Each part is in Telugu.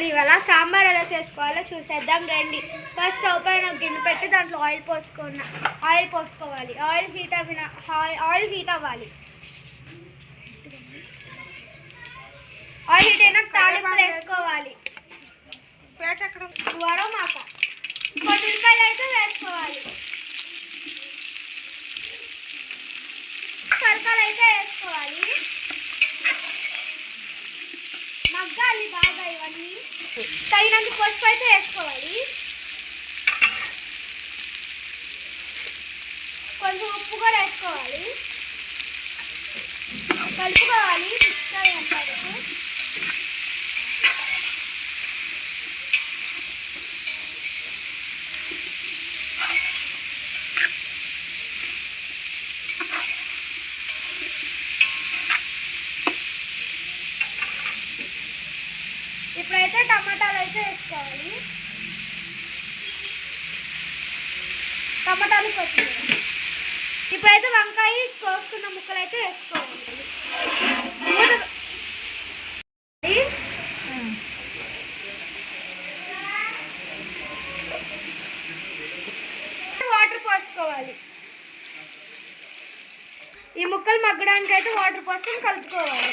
అసలు ఇవాళ సాంబార్ ఎలా చేసుకోవాలో చూసేద్దాం రండి. ఫస్ట్ స్టవ్ పైన ఒక గిన్నె పెట్టి దాంట్లో ఆయిల్ పోసుకున్న. ఆయిల్ పోసుకోవాలి. ఆయిల్ హీట్ అవ్విన ఆయిల్ హీట్ అవ్వాలి. ఆయిల్ హీట్ అయినా తాలింపులు వేసుకోవాలి. కొన్ని ఉల్లిపాయలు అయితే వేసుకోవాలి. సరకాలు అయితే తగినంత పసుపు అయితే వేసుకోవాలి. కొంచెం ఉప్పు కూడా వేసుకోవాలి. కలుపుకోవాలి వరకు ఇప్పుడైతే టమాటాలు అయితే వేసుకోవాలి. టమాటాలు కొత్తిమీర. ఇప్పుడైతే వంకాయ కోసుకున్న ముక్కలు అయితే వేసుకోవాలి వాటర్ పోసుకోవాలి. ఈ ముక్కలు మగ్గడానికి అయితే వాటర్ పోసుకొని కలుపుకోవాలి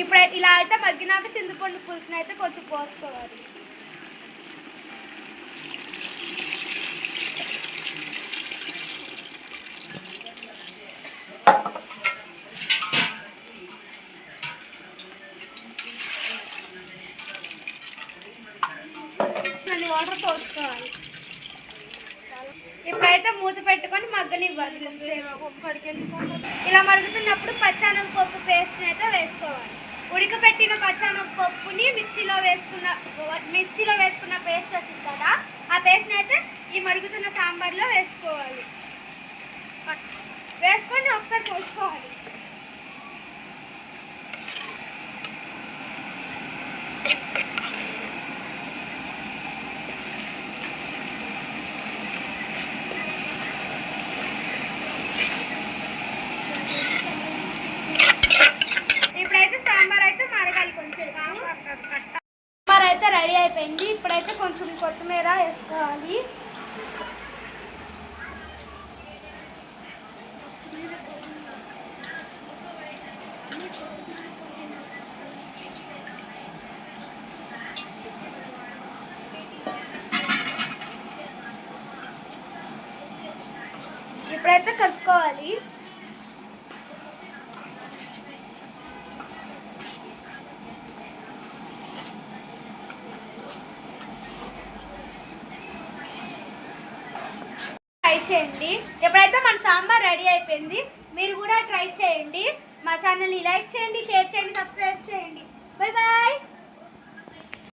ఇప్పుడు ఇలా అయితే మగ్గినాక చింతపండు పులుసుని అయితే కొంచెం పోసుకోవాలి. మళ్ళీ వాటర్ పోసుకోవాలి. ఇప్పుడైతే మూత పెట్టుకొని మగ్గనివ్వాలి. ఇలా మరుగుతున్నప్పుడు పచ్చానగ పప్పు పేస్ట్ అయితే వేసుకోవాలి. ఉడకబెట్టిన పచ్చానగ పప్పుని మిక్సీలో వేసుకున్న మిక్సీలో వేసుకున్న పేస్ట్ వచ్చింది కదా ఆ పేస్ట్ని అయితే ఈ మరుగుతున్న సాంబార్లో వేసుకోవాలి వేసుకొని ఒకసారి పోసుకోవాలి ఇప్పుడైతే సాంబార్ అయితే మరగాలి కొంచెం సాంబార్ అయితే రెడీ అయిపోయింది ఇప్పుడైతే కొంచెం కొత్తిమీర వేసుకోవాలి. ఇప్పుడైతే కలుపుకోవాలి. చేయండి. ఎప్పుడైతే మన సాంబార్ రెడీ అయిపోయింది మీరు కూడా ట్రై చేయండి. మా ఛానల్ని లైక్ చేయండి షేర్ చేయండి సబ్స్క్రైబ్ చేయండి. Bye bye